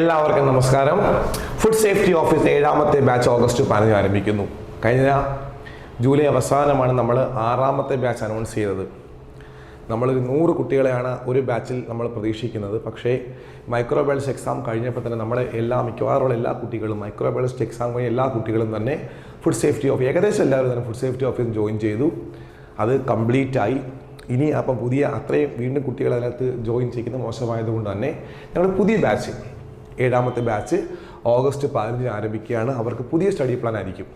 എല്ലാവർക്കും നമസ്കാരം. Food safety office ഏഴാമത്തെ ബാച്ച് ഓഗസ്റ്റ് പതിനഞ്ച് ആരംഭിക്കുന്നു. കഴിഞ്ഞ ജൂലൈ അവസാനമാണ് നമ്മൾ ആറാമത്തെ ബാച്ച് അനൗൺസ് ചെയ്തത്. നമ്മൾ നൂറ് കുട്ടികളെയാണ് ഒരു ബാച്ചിൽ നമ്മൾ പ്രതീക്ഷിക്കുന്നത്. പക്ഷേ മൈക്രോബയോളജി എക്സാം കഴിഞ്ഞപ്പോൾ തന്നെ നമ്മളെ എല്ലാ മിക്കവാറുള്ള എല്ലാ കുട്ടികളും മൈക്രോബയോളജി എക്സാം കഴിഞ്ഞ എല്ലാ കുട്ടികളും തന്നെ ഫുഡ് സേഫ്റ്റി ഓഫീസ് ഏകദേശം എല്ലാവരും തന്നെ ഫുഡ് സേഫ്റ്റി ഓഫീസ് ജോയിൻ ചെയ്തു. അത് കംപ്ലീറ്റ് ആയി. ഇനി അപ്പം പുതിയ അത്രയും വീണ്ടും കുട്ടികൾ അതിനകത്ത് ജോയിൻ ചെയ്യുന്നത് മോശമായതുകൊണ്ട് തന്നെ ഞങ്ങൾ പുതിയ ബാച്ച് ഏഴാമത്തെ ബാച്ച് ഓഗസ്റ്റ് പതിനഞ്ചിന് ആരംഭിക്കുകയാണ്. അവർക്ക് പുതിയ സ്റ്റഡി പ്ലാൻ ആയിരിക്കും.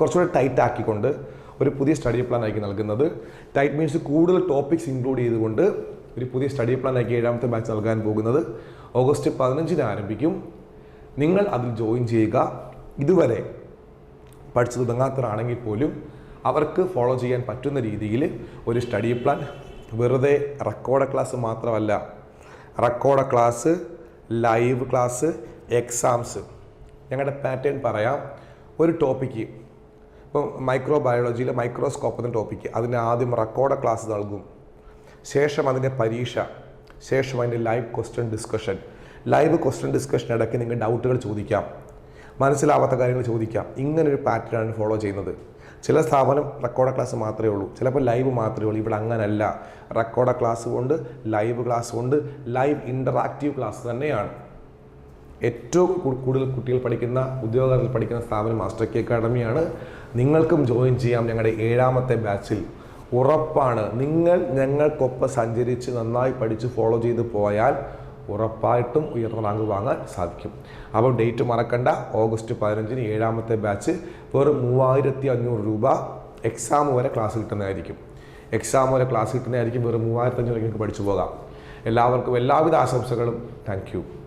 കുറച്ചുകൂടെ ടൈറ്റ് ആക്കിക്കൊണ്ട് ഒരു പുതിയ സ്റ്റഡി പ്ലാൻ ആയിരിക്കും നൽകുന്നത്. ടൈറ്റ് മീൻസ് കൂടുതൽ ടോപ്പിക്സ് ഇൻക്ലൂഡ് ചെയ്തുകൊണ്ട് ഒരു പുതിയ സ്റ്റഡി പ്ലാൻ ആക്കി ഏഴാമത്തെ ബാച്ച് നൽകാൻ പോകുന്നത്. ഓഗസ്റ്റ് പതിനഞ്ചിന് ആരംഭിക്കും. നിങ്ങൾ അതിൽ ജോയിൻ ചെയ്യുക. ഇതുവരെ പഠിച്ചു തുടങ്ങാത്തവരാണെങ്കിൽ പോലും അവർക്ക് ഫോളോ ചെയ്യാൻ പറ്റുന്ന രീതിയിൽ ഒരു സ്റ്റഡി പ്ലാൻ വെറുതെ റെക്കോർഡ് ക്ലാസ് മാത്രമല്ല record class live class exams. ഞങ്ങളുടെ പാറ്റേൺ പറയാം. ഒരു ടോപ്പിക്ക്. ഇപ്പം മൈക്രോ ബയോളജിയിലെ മൈക്രോസ്കോപ്പ് എന്ന ടോപ്പിക്ക്. അതിന് ആദ്യം റെക്കോർഡ് ക്ലാസ് നൽകും. ശേഷം അതിന്റെ പരീക്ഷ. ശേഷം അതിന്റെ live question discussion. Live question discussion ഇടയ്ക്ക് നിങ്ങൾ ഡൗട്ടുകൾ ചോദിക്കാം. മനസ്സിലാവാത്ത കാര്യങ്ങൾ ചോദിക്കാം. ഇങ്ങനൊരു പാറ്റേണാണ് ഫോളോ ചെയ്യുന്നത്. ചില സ്ഥാപനം റെക്കോർഡ് ക്ലാസ് മാത്രമേ ഉള്ളൂ. ചിലപ്പോൾ ലൈവ് മാത്രമേ ഉള്ളൂ. ഇവിടെ അങ്ങനല്ല. റെക്കോർഡ് ക്ലാസ് കൊണ്ട് ലൈവ് ക്ലാസ് കൊണ്ട് ലൈവ് ഇന്ററാക്റ്റീവ് ക്ലാസ് തന്നെയാണ്. ഏറ്റവും കൂടുതൽ കുട്ടികൾ പഠിക്കുന്ന ഉദ്യോഗത്തിൽ പഠിക്കുന്ന സ്ഥാപനം മാസ്റ്റർ കെ അക്കാഡമിയാണ് നിങ്ങൾക്കും ജോയിൻ ചെയ്യാം ഞങ്ങളുടെ ഏഴാമത്തെ ബാച്ചിൽ ഉറപ്പാണ്. നിങ്ങൾ ഞങ്ങൾക്കൊപ്പം സഞ്ചരിച്ച് നന്നായി പഠിച്ച് ഫോളോ ചെയ്ത് പോയാൽ ഉറപ്പായിട്ടും ഉയർന്ന റാങ്ക് വാങ്ങാൻ സാധിക്കും. അപ്പോൾ ഡേറ്റ് മറക്കണ്ട. ഓഗസ്റ്റ് പതിനഞ്ചിന് ഏഴാമത്തെ ബാച്ച് വെറും മൂവായിരത്തി അഞ്ഞൂറ് രൂപ എക്സാം വരെ ക്ലാസ് കിട്ടുന്നതായിരിക്കും. എക്സാം വരെ ക്ലാസ് കിട്ടുന്നതായിരിക്കും. വെറും മൂവായിരത്തി അഞ്ഞൂറ് നിങ്ങൾക്ക് പഠിച്ചു പോകാം. എല്ലാവർക്കും എല്ലാവിധ ആശംസകളും. താങ്ക്